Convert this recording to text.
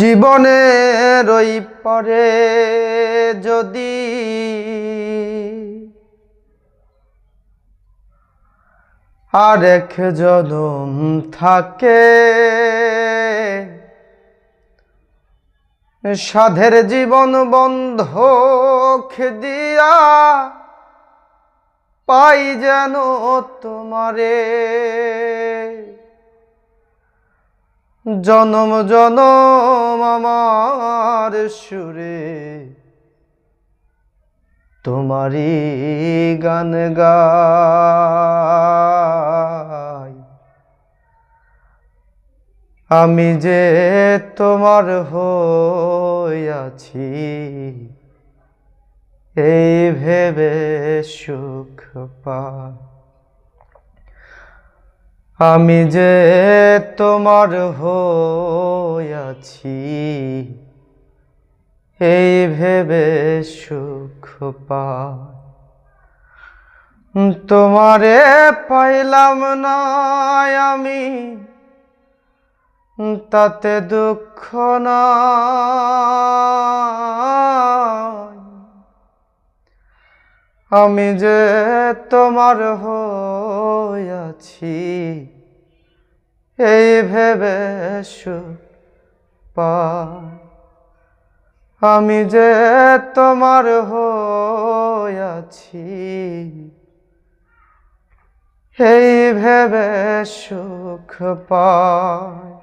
জীবনের ওই পরে যদি। আরেক জনম থাকে সাধের জীবন বন্ধ দিয়া পাই যেন তোমারে। জনম জনম আমার সুরে। তোমারই গান গাই। আমি যে তোমার হইয়াছি এই ভেবে সুখ পাই। আমি যে তোমার হইয়াছি এই ভেবে সুখ পাই। তোমারে পাইলাম না আমি, তাতে দুঃখ না আমি যে তোমার হইয়াছি এই ভেবে আমি যে তোমার হইয়াছি এই ভেবে সুখ পাই।